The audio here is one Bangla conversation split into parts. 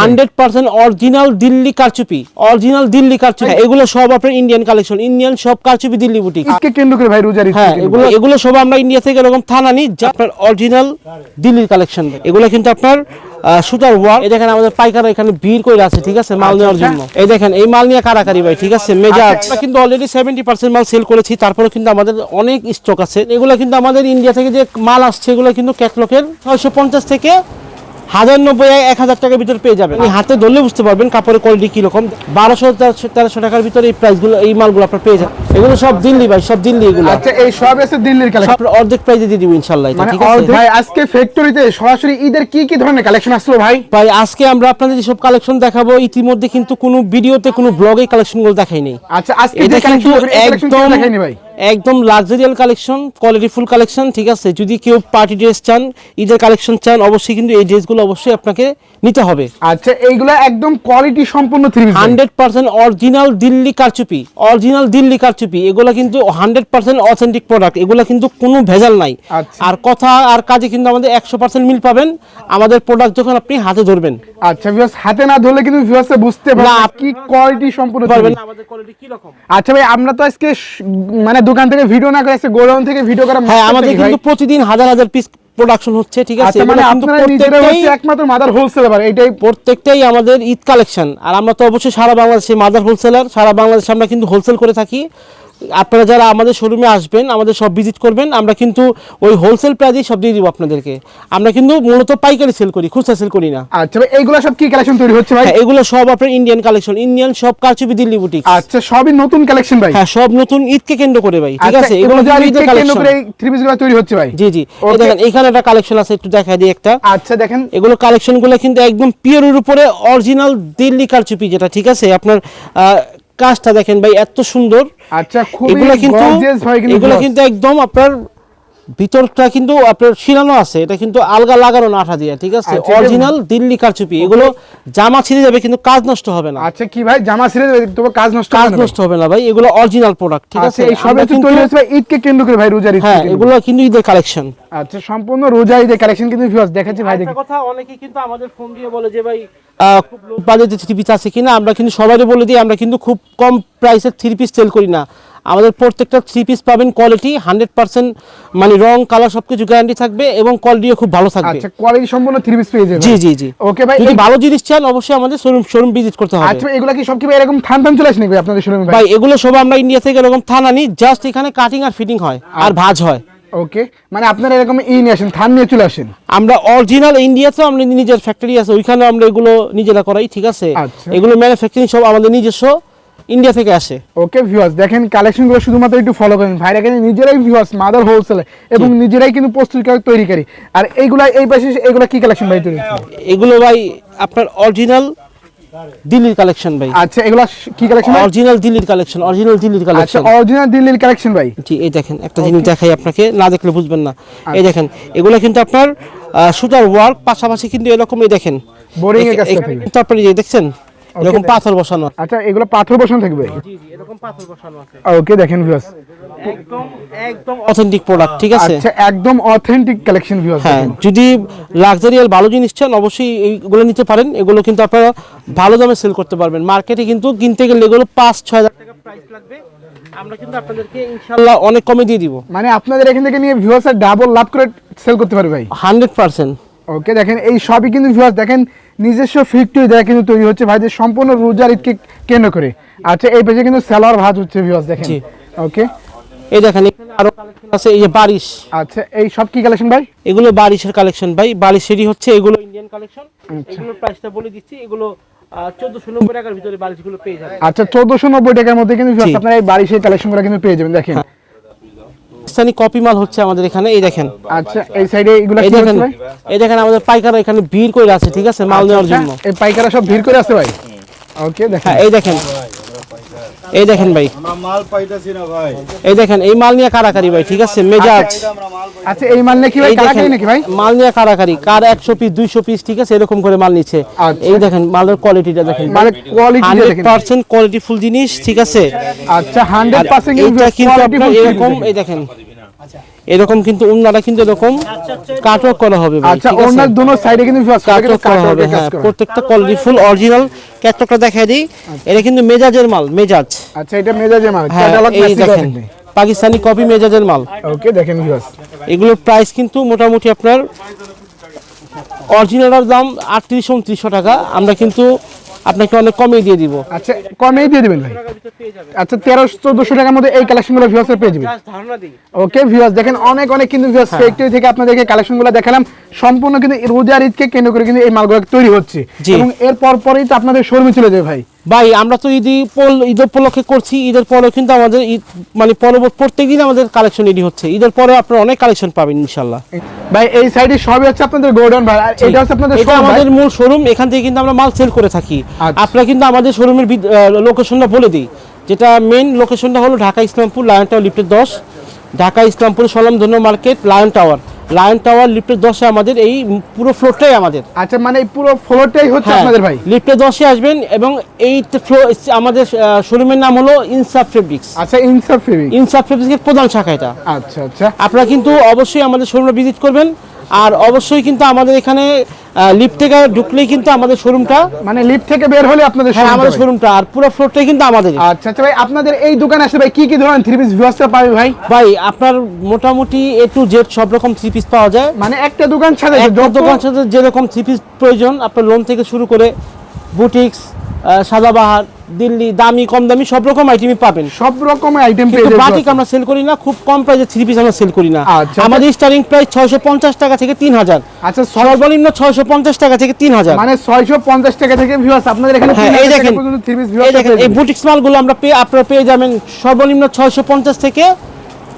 হান্ড্রেড পার্সেন্ট অরিজিনাল দিল্লি কারচুপি অরিজিনাল দিল্লি কারচুপি এগুলো সব আপনার ইন্ডিয়ান কালেকশন ইন্ডিয়ান সব কারচুপি দিল্লি বুটিক কেন্দ্র করে ভাই রোজার হ্যাঁ এগুলো এগুলো সব আমরা ইন্ডিয়া থেকে এরকম থানা নিই যা আপনার অরিজিনাল দিল্লির কালেকশন এগুলো কিন্তু আপনার সুতার ওয়ার্ক এই দেখেন আমাদের পাইকাররা এখানে ভিড় করে আছে ঠিক আছে মাল নেওয়ার জন্য। এই দেখেন এই মাল নিয়ে কারাকারি ভাই ঠিক আছে মেজাজ আমরা কিন্তু অলরেডি সেভেন্টি পার্সেন্ট মাল সেল করেছি তারপরে কিন্তু আমাদের অনেক স্টক আছে। এগুলো কিন্তু আমাদের ইন্ডিয়া থেকে যে মাল আসছে এগুলো কিন্তু ক্যাটলকের ছয়শো পঞ্চাশ থেকে হাজার নব্বই এক হাজার টাকার ভিতরে পেয়ে যাবেন। আপনি হাতে ধরলে বুঝতে পারবেন কাপড়ের কোয়ালিটি কীরকম। বারোশো তেরোশো টাকার ভিতরে এই প্রাইসগুলো এই মালগুলো আপনার পেয়ে যাবেন। এগুলো সব দিল্লি ভাই সব দিল্লি এগুলো। আচ্ছা এই সব এসে দিল্লির কালেকশন অর্ধেক প্রাইজে দিয়ে দিব ইনশাল্লাহ এটা মানে ঠিক আছে? ভাই আজকে ফ্যাক্টরিতে সরাসরি ঈদের কি কি ধরনের কালেকশন আসলো ভাই? ভাই আজকে আমরা আপনাদের যেসব কালেকশন দেখাবো ইতিমধ্যে কিন্তু কোনো ভিডিওতে কোনো ব্লগে কালেকশনগুলো দেখাই নেই। আচ্ছা আজকে যে কালেকশন একদম দেখাইনি ভাই? একদম luxurious collection quality full collection ঠিক আছে? যদি কেউ পার্টি ড্রেস চান ঈদের কালেকশন চান অবশ্যই কিন্তু এই ড্রেসগুলো অবশ্যই আপনাকে নিতে হবে। আচ্ছা এইগুলা একদম কোয়ালিটি সম্পূর্ণ three hundred percent original Delhi কারচুপি অরিজিনাল দিল্লি কারচুপি এগুলো কিন্তু হান্ড্রেড পার্সেন্ট অথেন্টিক প্রোডাক্ট এগুলো কিন্তু কোনো ভেজাল নাই। আচ্ছা। আর কথা আর কাজে কিন্তু আমাদের একশো পার্সেন্ট মিল পাবেন আমাদের প্রোডাক্ট যখন আপনি হাতে ধরবেন। আচ্ছা ভিউয়ার্স হাতে না ধরলে কিন্তু ভিউয়ার্স বুঝতে পারবে না, না কি কোয়ালিটি সম্পূর্ণ পারবেন পারবেন আমাদের কোয়ালিটি কি রকম আচ্ছা ভাই আমরা তো আজকে মানে দোকান থেকে ভিডিও না করে গোডাউন থেকে ভিডিও করা হ্যাঁ আমাদের কিন্তু প্রতিদিন হাজার হাজার পিস প্রোডাকশন হচ্ছে ঠিক আছে? আচ্ছা মানে আপনারা নিজেরা হচ্ছে একমাত্র মাদার হোলসেলার এটাই প্রত্যেকটাই আমাদের ঈদ কালেকশন আর আমরা তো অবশ্যই সারা বাংলাদেশে মাদার হোলসেলার সারা বাংলাদেশে আমরা কিন্তু হোলসেল করে থাকি। আপনারা যারা আমাদের শোরুমে আসবেন আমাদের সব ভিজিট করবেন আমরা কিন্তু ওই হোলসেল প্রাইজেই সব দিয়ে দিব আপনাদেরকে। আমরা কিন্তু মূলত পাইকারি সেল করি খুচরা সেল করি না। আচ্ছা ভাই এইগুলা সব কি কালেকশন তৈরি হচ্ছে ভাই? হ্যাঁ এগুলো সব আপনার ইন্ডিয়ান কালেকশন ইন্ডিয়ান সব কারচুপি দিল্লি বুটিক আচ্ছা সবই নতুন কালেকশন ভাই? হ্যাঁ সব নতুন ঈদকে কেন্দ্র করে ভাই ঠিক আচ্ছা আছে? এগুলো ঈদের ঈদকে কেন্দ্র করে থ্রি পিসগুলো তৈরি হচ্ছে ভাই? জি জি। এই দেখেন এখানে একটা কালেকশন আছে একটু দেখা দিই একটা। আচ্ছা দেখেন। এগুলো কালেকশনগুলো কিন্তু একদম পিওরের উপরে অরিজিনাল দিল্লি কারচুপি যেটা ঠিক আছে? আপনার কাজটা দেখেন ভাই এত সুন্দর। আচ্ছা খুবই এগুলো কিন্তু গর্জিয়াস ভাই কিন্তু এগুলো কিন্তু একদম আপনার ভিতরটা কিন্তু আপনার শিরানো আছে। এটা কিন্তু আলগা লাগানো না আঠা দিয়ে ঠিক আছে? আচ্ছা, অরিজিনাল দিল্লি কারচুপি। এগুলো জামা ছিঁড়ে যাবে কিন্তু কাজ নষ্ট হবে না। আচ্ছা কি ভাই? জামা ছিঁড়ে দেবে তবে কাজ নষ্ট কাজ হবে না ভাই। নষ্ট হবে না ভাই এগুলো অরিজিনাল প্রোডাক্ট ঠিক আচ্ছা আছে? এই হচ্ছে কিন্তু- তৈরি হচ্ছে ভাই ঈদকে কেন্দ্র করে ভাই রোজার ঈদ হ্যাঁ এগুলো কিন্তু ঈদের কালেকশন আচ্ছা সম্পূর্ণ রোজা ঈদের কালেকশন কিন্তু ভিউয়ার্স দেখাচ্ছি ভাই দেখি। কথা অনেকে কিন্তু আমাদের ফোন দিয়ে বলে যে ভাই খুব লো বাজেটে থ্রি পিস আছে কিনা আমরা কিন্তু সবাই বলে দিই আমরা কিন্তু খুব কম প্রাইসের থ্রি পিস সেল করি না। আমাদের প্রত্যেকটা থ্রি পিস পাবেন কোয়ালিটি হান্ড্রেড পার্সেন্ট মানে রং কালার সবকিছু গ্যারান্টি থাকবে এবং কোয়ালিটিও খুব ভালো থাকবে। আচ্ছা কোয়ালিটি সম্পূর্ণ থ্রি পিস পেয়ে যাবে জি জি জি। ওকে ভাই যদি ভালো জিনিস চান অবশ্যই আমাদের শোরুম শোরুম ভিজিট করতে হবে। আচ্ছা এগুলা কি সব কি এরকম থান থান চলে আসে নাকি আপনাদের শোরুমে ভাই? এগুলো সব আমরা ইন্ডিয়া থেকে এরকম থানা নিই জাস্ট এখানে কাটিং আর ফিটিং হয় আর ভাঁজ হয়। ওকে মানে আপনারা এরকম ই নিয়ে আসেন থান নিয়ে চলে আসেন? আমরা অরিজিনাল ইন্ডিয়াতেও আমরা নিজের ফ্যাক্টরি আছে ওইখানে আমরা এগুলো নিজেরা করাই ঠিক আছে? আচ্ছা। এগুলো ম্যানুফ্যাকচারিং সব আমাদের নিজস্ব ইন্ডিয়া থেকে আসে। ওকে ভিউয়ার্স দেখেন কালেকশনগুলো শুধুমাত্র একটু ফলো করেন। ভাইরা এখানে নিজেরাই ভিউয়ার্স মাদার হোলসেল এবং নিজেরাই কিন্তু প্রস্তুতকারক তৈরিকারী। আর এইগুলা এই পাশে এইগুলা কি কালেকশন ভাই তৈরি? এগুলো ভাই আপনার অরিজিনাল দিল্লির কালেকশন ভাই। আচ্ছা এগুলা কি কালেকশন অরিজিনাল দিল্লির কালেকশন অরিজিনাল দিল্লির কালেকশন আচ্ছা অরিজিনাল দিল্লির কালেকশন ভাই। জি এই দেখেন একটা জিনিস দেখাই আপনাকে না দেখলে বুঝবেন না। এই দেখেন এগুলো কিন্তু আপনার সুতার ওয়ার্ক পাশাপাশি কিন্তু এরকমই দেখেন। বোরিং এর কাজ তারপরে দেখছেন? এরকম পাথর বসানো আচ্ছা এগুলো পাথর বসানো থাকবে? জি জি এরকম পাথর বসানো আছে। ওকে দেখেন ভিউয়ার্স একদম একদম অথেন্টিক প্রোডাক্ট ঠিক আছে? আচ্ছা একদম অথেন্টিক কালেকশন ভিউয়ার্স হ্যাঁ যদি লাক্সারিয়াল ভালো জিনিস চান অবশ্যই এইগুলো নিতে পারেন। এগুলো কিন্তু আপনারা ভালো দামে সেল করতে পারবেন। মার্কেটে কিন্তু কিনতে গেলে এগুলো পাঁচ ছয় হাজার টাকা প্রাইস লাগবে। আমরা কিন্তু আপনাদেরকে ইনশাল্লাহ অনেক কমে দিয়ে দিব। মানে আপনাদের এখান থেকে নিয়ে ভিউয়ার্স ডাবল লাভ করে সেল করতে পারবে ভাই। হান্ড্রেড পার্সেন্ট ওকে দেখেন এই সবই কিন্তু ভিউয়ার্স দেখেন নিজস্ব ফ্যাক্টরি দেয়া কিন্তু তৈরি হচ্ছে। ভাইদের সম্পূর্ণ রোজার ঈদকে কেন্দ্র করে। আচ্ছা এই পেজে কিন্তু সালোয়ার ভাজ হচ্ছে ভিউয়ার্স দেখেন। ওকে এই দেখেন এখানে আরও কালেকশন আছে এই যে বারিশ। আচ্ছা এই সব কি কালেকশন ভাই? এগুলো বারিশের কালেকশন ভাই। বারিশেরই হচ্ছে এগুলো ইন্ডিয়ান কালেকশন এগুলোর প্রাইসটা বলে দিচ্ছি এগুলো টাকার ভিতরে পেয়ে আচ্ছা চোদ্দশো নব্বই টাকার মধ্যে কিন্তু। আপনারা এই সেই কালেকশনগুলো কিন্তু পেয়ে যাবেন দেখেন। পাকিস্তানি কপি মাল হচ্ছে আমাদের এখানে এই দেখেন। আচ্ছা এই সাইডে এগুলো কি দেখেন এই দেখেন আমাদের পাইকাররা এখানে ভিড় করে আছে ঠিক আছে মাল নেওয়ার আচ্ছা, জন্য। এই পাইকারা সব ভিড় করে আছে ভাই? ওকে দেখেন। হ্যাঁ এই দেখেন। এই দেখেন ভাই। আমরা মাল পাইতেছি না ভাই। এই দেখেন এই মাল নিয়ে কারাকারি ভাই ঠিক আছে মেজাজ। আমরা আচ্ছা এই মাল নাকি ভাই এই দেখেন কালাকারি নাকি ভাই? মাল নিয়ে কারাকারি কার একশো পিস দুইশো পিস ঠিক আছে এরকম করে মাল নিচ্ছে। আচ্ছা। এই দেখেন মালের কোয়ালিটিটা দেখেন মানে কোয়ালিটি দেখেন। পার্সেন্ট কোয়ালিটি ফুল জিনিস ঠিক আছে। আচ্ছা হান্ড্রেড আর পার্সেন্ট এইটা কিন্তু আপনার এরকম এই দেখেন। এরকম কিন্তু উন্নাটা কিন্তু এরকম কাটওয়ার্ক করা হবে আচ্ছা? ওনার দুনো সাইডে কিন্তু কাটওয়ার্ক করা হবে হ্যাঁ প্রত্যেকটা কোয়ালিটি ফুল অরিজিনাল ক্যাটলগটা দেখাই দিই। এটা কিন্তু মেজাজের মাল মেজাজ। আচ্ছা এটা মেজাজে মাল ক্যাটালগ এই দেখেন পাকিস্তানি কপি মেজাজের মাল। ওকে দেখেন ভিউয়ার্স এগুলোর প্রাইস কিন্তু মোটামুটি আপনার অরিজিনালের দাম আটত্রিশশো উনত্রিশশো টাকা। আমরা কিন্তু আপনাকে অনেক কমে দিয়ে দিব। আচ্ছা কমে দিয়ে দিবেন ভাই। আচ্ছা তেরোশো চোদ্দশো টাকার মধ্যে এই কালেকশনগুলো ভিউয়ার্স পেয়ে যাবেন। ওকে ভিউয়ার্স দেখেন অনেক অনেক কিন্তু ভিউয়ার্স। ফ্যাক্টরি থেকে আপনাদেরকে কালেকশনগুলো দেখালাম। সম্পূর্ণ কিন্তু রোজার ঈদকে কেন্দ্র করে কিন্তু এই মালগুলো তৈরি হচ্ছে। এবং এর পর পরেই তো আপনাদের শোরুমে চলে যাবে ভাই। ভাই আমরা তো ঈদ ঈদ উপলক্ষে করছি ঈদের পরেও কিন্তু আমাদের ঈদ মানে পরবর্তী প্রত্যেকদিন আমাদের কালেকশন রেডি হচ্ছে। ঈদের পরে আপনারা অনেক কালেকশন পাবেন ইনশাল্লাহ ভাই এই সাইডে সবই হচ্ছে আপনাদের গোডাউন ভাই আর এটা হচ্ছে আপনাদের এটা আমাদের মূল শোরুম এখান থেকে কিন্তু আমরা মাল সেল করে থাকি। আচ্ছা। আপনারা কিন্তু আমাদের শোরুমের লোকেশনটা বলে দিই। যেটা মেইন লোকেশনটা হলো ঢাকা ইসলামপুর লায়ন টাওয়ার লিফটের দশ। Dhaka Islampur সলমধন্য market Lion Tower. Lion Tower লিফটের দশে আমাদের এই পুরো ফ্লোরটাই আমাদের। আচ্ছা মানে এই পুরো ফ্লোরটাই হচ্ছে হ্যাঁ, আপনাদের ভাই? লিফটের দশে আসবেন এবং এই ফ্লোর আমাদের শোরুমের নাম হলো ইনসাফ ফেব্রিক্স আচ্ছা ইনসাফ ফেব্রিক্স ইনসাফ ফেব্রিক্সের প্রধান শাখা এটা। আচ্ছা আচ্ছা। আপনারা কিন্তু অবশ্যই আমাদের শোরুমে ভিজিট করবেন। আর অবশ্যই কিন্তু আমাদের এখানে লিফট থেকে ঢুকলেই কিন্তু আমাদের শোরুমটা মানে লিফট থেকে বের হলে আপনাদের হ্যাঁ আমাদের শোরুমটা আর পুরো ফ্লোরটাই কিন্তু আমাদের। আচ্ছা আচ্ছা ভাই আপনাদের এই দোকানে আসলে ভাই কি কি ধরনের থ্রি পিস ভিউয়ার্সরা পাবে ভাই? ভাই আপনার মোটামুটি এ টু জেড সব রকম থ্রি পিস পাওয়া যায়। মানে একটা দোকান একটা দোকান সাথে যেরকম থ্রি পিস প্রয়োজন আপনার লোন থেকে শুরু করে বুটিক্স সাদাবাহার দিল্লি দামি কম দামি সব রকম আইটেমই পাবেন। সব রকমের আইটেম পেয়ে কিন্তু যাবেন বাটিক আমরা সেল করি না খুব কম প্রাইসে থ্রি পিস আমরা সেল করি না। আচ্ছা। আমাদের স্টার্টিং প্রাইস ছয়শো পঞ্চাশ টাকা থেকে তিন হাজার। আচ্ছা ছ- সর্বনিম্ন ছয়শো পঞ্চাশ টাকা থেকে তিন হাজার। মানে 650 টাকা থেকে ভিউয়ার্স আপনাদের এখানে হ্যাঁ 3000 এই দেখেন। থ্রি পিস এই দেখেন এই বুটিক্স মালগুলো আমরা পেয়ে আপনারা পেয়ে যাবেন সর্বনিম্ন ছয়শো পঞ্চাশ থেকে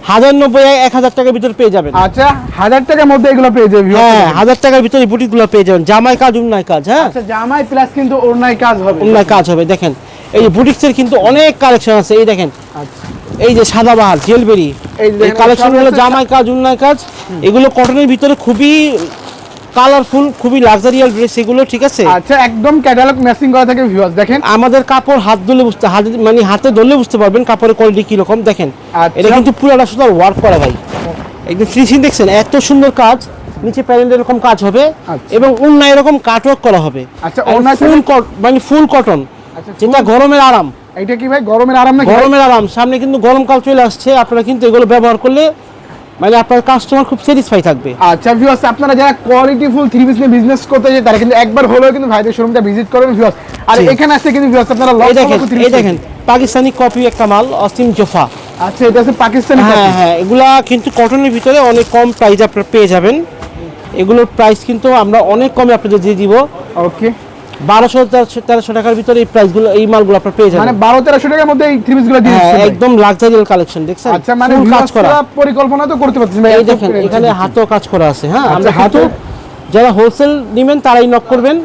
হাজার নব্বই এক হাজার টাকার ভিতরে পেয়ে যাবেন। আচ্ছা হাজার টাকার মধ্যে এগুলো পেয়ে যাবে হ্যাঁ হাজার টাকার ভিতরে বুটিকগুলো পেয়ে যাবেন। জামাই কাজ উন্নয় কাজ হ্যাঁ? আচ্ছা জামাই প্লাস কিন্তু ওড়নায় কাজ হবে। উন্নয় কাজ হবে দেখেন। এই যে বুটিক্সের কিন্তু অনেক কালেকশন আছে এই দেখেন। আচ্ছা। এই যে সাদাবাহার জেলবেরি। এই কালেকশন হলো জামাই কাজ উন্নয় কাজ। এগুলো কটনের ভিতরে খুবই কালারফুল খুবই লাক্সারিয়াল ড্রেস এগুলো ঠিক আছে? আচ্ছা একদম ক্যাটালগ ম্যাচিং করা থাকে ভিউয়ার্স দেখেন। আমাদের কাপড় হাত ধরলে বুঝতে হাতে মানে হাতে ধরলে বুঝতে পারবেন কাপড়ের কোয়ালিটি কীরকম দেখেন। আচ্ছা। এটা কিন্তু পুরোটা শুধু ওয়ার্ক করা ভাই। একদম ফিনিশিং দেখছেন? এত সুন্দর কাজ নিচে প্যানেল এরকম কাজ হবে আচ্ছা। এবং উন্না এরকম কাটওয়ার্ক করা হবে। আচ্ছা, ফুল মানে ফুল কটন আচ্ছা, যেটা গরমের আরাম। এটা কি ভাই? গরমের আরাম ভাই? গরমের আরাম। সামনে কিন্তু গরমকাল চলে আসছে আপনারা কিন্তু এগুলো ব্যবহার করলে মানে আপনার কাস্টমার খুব স্যাটিসফাই থাকবে। আচ্ছা ভিউয়ার্স আপনারা যারা কোয়ালিটি ফুল থ্রি পিস নিয়ে বিজনেস করতে চাই তারা কিন্তু একবার হলেও কিন্তু ভাইদের শোরুমটা ভিজিট করবেন ভিউয়ার্স আর এখানে আসলে কিন্তু ভিউয়ার্স আপনারা লক্ষ দেখেন এই দেখেন পাকিস্তানি কপি একটা মাল অসীম জোফা। আচ্ছা এটা আছে পাকিস্তানি হ্যাঁ হ্যাঁ এগুলা কিন্তু কটনের ভিতরে অনেক কম প্রাইসে আপনারা পেয়ে যাবেন। এগুলোর প্রাইস কিন্তু আমরা অনেক কমে আপনাদের দিয়ে দিব। ওকে বারোশো তেরোশো টাকার ভিতরে এই প্রাইসগুলো এই মালগুলো আপনারা পেয়ে মানে বারো তেরোশো টাকার মধ্যে এই থ্রি পিস দিয়ে হ্যাঁ। একদম লাক্সারিয়াল কালেকশন দেখছেন? আচ্ছা মানে কাজ করা। পরিকল্পনা তো করতে এই দেখেন এখানে। হাতেও কাজ করা আছে হ্যাঁ? আমরা আচ্ছা, হাতেও- যারা হোলসেল নেবেন তারাই নক করবেন।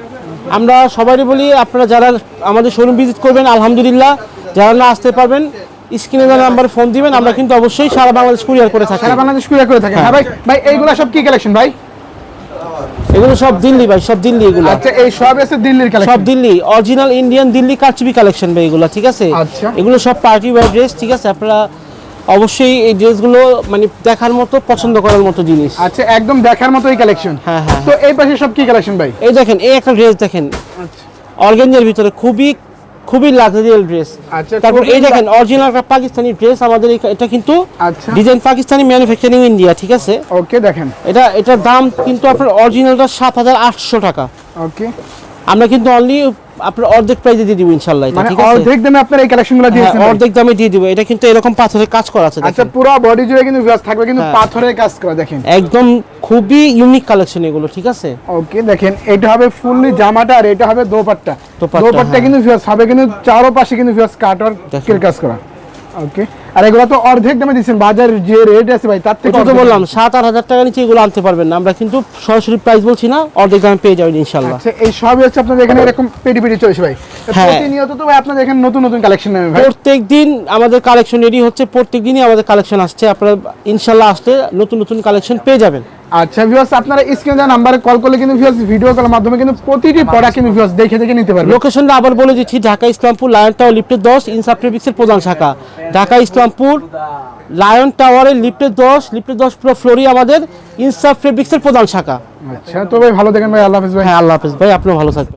আমরা সবারই বলি আপনারা যারা আমাদের শোরুম ভিজিট করবেন আলহামদুলিল্লাহ। যারা না আসতে পারবেন স্ক্রিনে দেওয়া নাম্বারে ফোন দিবেন। আমরা কিন্তু অবশ্যই সারা বাংলাদেশ কুরিয়ার করে থাকি। সারা বাংলাদেশ কুরিয়ার করে থাকে। হ্যাঁ ভাই ভাই এইগুলা সব কি কালেকশন ভাই? এগুলো সব দিল্লি ভাই সব দিল্লি এগুলো। আচ্ছা এই সব এসে দিল্লির কালেকশন সব দিল্লি অরিজিনাল ইন্ডিয়ান দিল্লি কাচবি কালেকশন ভাই এগুলো ঠিক আছে? আচ্ছা। এগুলো সব পার্টি ওয়্যার ড্রেস ঠিক আছে? আপনারা অবশ্যই এই ড্রেসগুলো মানে দেখার মতো পছন্দ করার মতো জিনিস। আচ্ছা একদম দেখার মতো এই কালেকশন হ্যাঁ, হ্যাঁ, তো এই পাশে সব কি কালেকশন ভাই? এই দেখেন এই একটা ড্রেস দেখেন। আচ্ছা। অর্গানজার ভিতরে খুবই খুবই লাক্সারিয়াল ড্রেস আচ্ছা, তারপর এই দেখেন অরিজিনাল একটা পাকিস্তানি ড্রেস আমাদের এটা কিন্তু আচ্ছা। ডিজাইন পাকিস্তানি ম্যানুফ্যাকচারিং ইন্ডিয়া ঠিক আছে? ওকে দেখেন। এটা এটার দাম কিন্তু আপনার অরিজিনালটা সাত হাজার আটশো টাকা। ওকে আমরা কিন্তু অনলি আপনার অর্ধেক প্রাইজে দিয়ে দিব ইনশাআল্লাহ এটা মানে ঠিক আছে? অর্ধেক দামে আপনার এই কালেকশনগুলো হ্যাঁ, দিয়েছেন অর্ধেক দামে দিয়ে দিব। এটা কিন্তু এরকম পাথরের কাজ করা আছে আচ্ছা। পুরো বডি জুড়ে কিন্তু ভিউয়ার্স থাকবে কিন্তু হ্যাঁ। পাথরের কাজ করা দেখেন। একদম খুবই ইউনিক কালেকশন এগুলো ঠিক আছে? ওকে দেখেন এটা হবে ফুললি জামাটা আর এটা হবে দোপাট্টা। দোপাট্টা, হ্যাঁ। কিন্তু ভিউয়ার্স হবে কিন্তু চারো পাশে কিন্তু ভিউয়ার্স কাট আর কাজ করা। ওকে আর এগুলো তো অর্ধেক দামে দিচ্ছেন বাজার যে রেট আছে ভাই তার থেকে তো বললাম সাত আট হাজার টাকা নিচে এগুলো আনতে পারবেন না। আমরা কিন্তু সরাসরি প্রাইস বলছি না অর্ধেক দামে পেয়ে যাবেন ইনশাল্লাহ আচ্ছা এই সবই হচ্ছে আপনাদের এখানে এরকম পেটি পেটি চলছে ভাই। হ্যাঁ। প্রতিনিয়ত তো ভাই আপনাদের এখানে নতুন নতুন কালেকশন নেবে ভাই। প্রত্যেক দিন আমাদের কালেকশন রেডি হচ্ছে প্রত্যেক দিনই আমাদের কালেকশন আসছে। আপনারা ইনশাল্লাহ আসতে নতুন নতুন কালেকশন পেয়ে যাবেন। আচ্ছা ভিউয়ার্স আপনারা স্ক্রিনে দেওয়া নাম্বারে কল করলে কিন্তু ভিউয়ার্স ভিডিও কলের মাধ্যমে কিন্তু প্রতিটি প্রোডাক্ট কিন্তু ভিউয়ার্স দেখে দেখে নিতে পারবে। লোকেশনটা আবার বলে দিচ্ছি ঢাকা ইসলামপুর লায়ন টাওয়ার লিফটে দশ ইনসাফ ট্রেফিক্সের প্রধান শাখা। ঢাকা ইসলামপুর লায়ন টাওয়ারের লিফটে দশ লিফটে দশ পুরো ফ্লোরই আমাদের ইনসাফ ফেব্রিক্সের প্রধান শাখা। আচ্ছা তো ভাই ভালো দেখেন ভাই আল্লাহ হাফেজ ভাই। হ্যাঁ আল্লাহ হাফেজ। ভাই আপনিও ভালো থাকবেন।